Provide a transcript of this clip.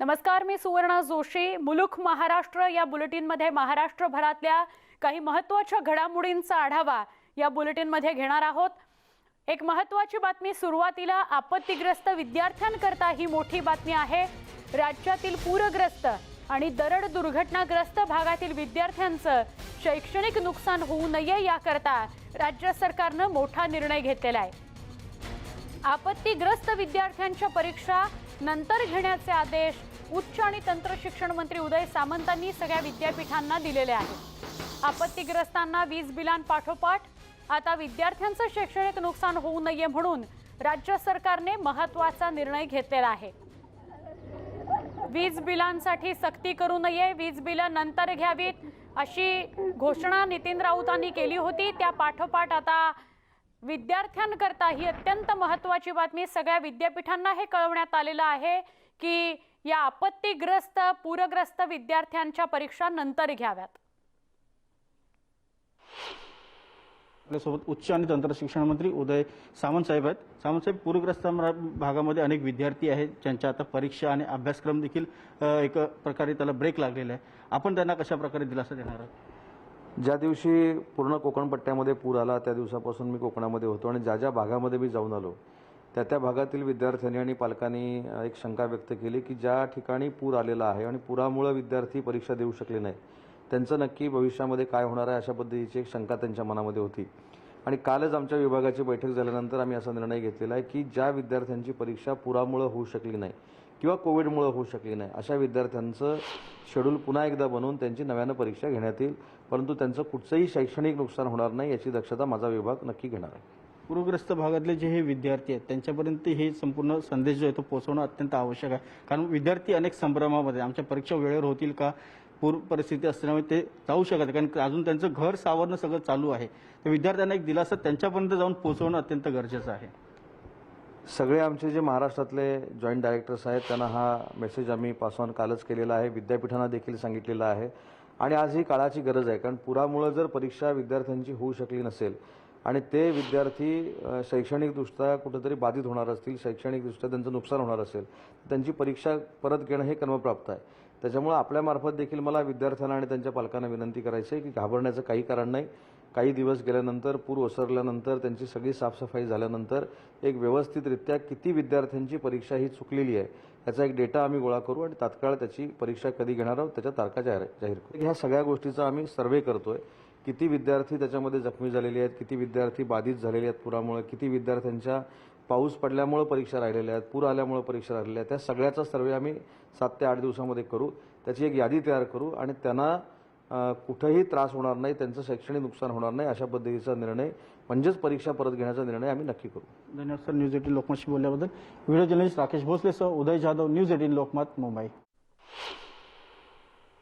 नमस्कार मी सुवर्णा जोशी. मुलुक महाराष्ट्र या बुलेटिनमध्ये महाराष्ट्रभरातल्या काही महत्त्वाच्या घडामोडींचा आढावा या बुलेटिनमध्ये घेणार आहोत. एक महत्त्वाची बातमी सुरुवातीला आपत्तीग्रस्त विद्यार्थ्यांकरता ही मोठी बातमी आहे. राज्यातील पूरग्रस्त आणि दरड दुर्घटनाग्रस्त भागातील विद्यार्थ्यांचं शैक्षणिक नुकसान होऊ नये याकरता राज्य सरकारनं मोठा निर्णय घेतलेला आहे. आपत्तीग्रस्त विद्यार्थ्यांच्या परीक्षा नंतर घेण्याचे आदेश उच्च आणि तंत्र शिक्षण मंत्री उदय सामंतांनी सगळ्या विद्यापीठांना दिलेले आहे. आपत्तीग्रस्तांना वीज बिलांपाठोपाठ आता विद्यार्थ्यांचं शैक्षणिक नुकसान होऊ नये म्हणून राज्य सरकारने महत्त्वाचा निर्णय घेतलेला आहे. वीज बिलांसाठी सक्ती करू नये वीज बिलं नंतर घ्यावीत अशी घोषणा नितीन राऊतांनी केली होती. त्या पाठोपाठ आता विद्यार्थ्यांकरता ही अत्यंत महत्त्वाची बातमी सगळ्या विद्यापीठांना हे कळवण्यात आलेलं आहे की या आपत्तीग्रस्त पूरग्रस्त विद्यार्थ्यांच्या परीक्षा नंतर घ्याव्यात. आपल्यासोबत उच्च आणि तंत्र शिक्षण मंत्री उदय सामंत साहेब आहेत. सामंत साहेब पूरग्रस्त मरा- भागामध्ये अनेक विद्यार्थी आहेत ज्यांच्या आता परीक्षा आणि अभ्यासक्रम देखील एक प्रकारे त्याला ब्रेक लागलेला आहे. आपण त्यांना कशा प्रकारे दिलासा देणार आहात? ज्या दिवशी पूर्ण कोकण पट्ट्यामध्ये पूर आला त्या दिवसापासून मी कोकणामध्ये होतो आणि ज्या ज्या भागामध्ये मी जाऊन आलो त्या त्या भागातील विद्यार्थ्यांनी आणि पालकांनी एक शंका व्यक्त केली की ज्या ठिकाणी पूर आलेला आहे आणि पुरामुळे विद्यार्थी परीक्षा देऊ शकले नाही त्यांचं नक्की भविष्यामध्ये काय होणार आहे अशा पद्धतीची एक शंका त्यांच्या मनामध्ये होती. आणि कालच आमच्या विभागाची बैठक झाल्यानंतर आम्ही असा निर्णय घेतलेला आहे की ज्या विद्यार्थ्यांची परीक्षा पुरामुळे होऊ शकली नाही किंवा कोविडमुळे होऊ शकली नाही अशा विद्यार्थ्यांचं शेड्यूल पुन्हा एकदा बनवून त्यांची नव्यानं परीक्षा घेण्यात येईल परंतु त्यांचं कुठचंही शैक्षणिक नुकसान होणार नाही याची दक्षता माझा विभाग नक्की घेणार आहे. पूरग्रस्त भागातले जे हे विद्यार्थी आहेत त्यांच्यापर्यंत हे संपूर्ण संदेश जो आहे तो पोहोचवणं अत्यंत आवश्यक आहे. कारण विद्यार्थी अनेक संभ्रमामध्ये आमच्या परीक्षा वेळेवर होतील का पूर परिस्थिती असल्यामुळे ते जाऊ शकत कारण अजून त्यांचं घर सावरणं सगळं चालू आहे. तर विद्यार्थ्यांना एक दिलासा त्यांच्यापर्यंत जाऊन पोहोचवणं अत्यंत गरजेचं आहे. सगळे आमचे जे महाराष्ट्रातले जॉईंट डायरेक्टर्स आहेत त्यांना हा मेसेज आम्ही पास ऑन कालच केलेला आहे. विद्यापीठांना देखील सांगितलेला आहे. आणि आज ही काळाची गरज आहे. कारण पुरामुळं जर परीक्षा विद्यार्थ्यांची होऊ शकली नसेल आणि ते विद्यार्थी शैक्षणिकदृष्ट्या कुठेतरी बाधित होणार असतील शैक्षणिकदृष्ट्या त्यांचं नुकसान होणार असेल त्यांची परीक्षा परत घेणं हे कर्मप्राप्त आहे. त्याच्यामुळं आपल्यामार्फत देखील मला विद्यार्थ्यांना आणि त्यांच्या पालकांना विनंती करायची आहे की घाबरण्याचं काही कारण नाही. काही दिवस गेल्यानंतर पूर ओसरल्यानंतर त्यांची सगळी साफसफाई झाल्यानंतर एक व्यवस्थितरित्या किती विद्यार्थ्यांची परीक्षा ही चुकलेली आहे याचा एक डेटा आम्ही गोळा करू आणि तात्काळ त्याची परीक्षा कधी घेणार आहोत त्याच्या तारखा जाहीर जाहीर करू. ह्या सगळ्या गोष्टीचा आम्ही सर्वे करतोय. किती विद्यार्थी त्याच्यामध्ये जखमी झालेले आहेत किती विद्यार्थी बाधित झालेले आहेत पुरामुळे किती विद्यार्थ्यांच्या पाऊस पडल्यामुळं परीक्षा राहिलेल्या आहेत पूर आल्यामुळे परीक्षा राहिलेल्या आहेत त्या सगळ्याचा सर्वे आम्ही सात ते आठ दिवसामध्ये करू त्याची एक यादी तयार करू आणि त्यांना कुठंही त्रास होणार नाही त्यांचं शैक्षणिक नुकसान होणार नाही अशा पद्धतीचा निर्णय म्हणजेच परीक्षा परत घेण्याचा निर्णय आम्ही नक्की करू. धन्यवाद सर. न्यूज एटीन लोकमतशी बोलल्याबद्दल. व्हिडिओ जर्नलिस्ट राकेश भोसले सह उदय जाधव न्यूज एटीन लोकमत मुंबई.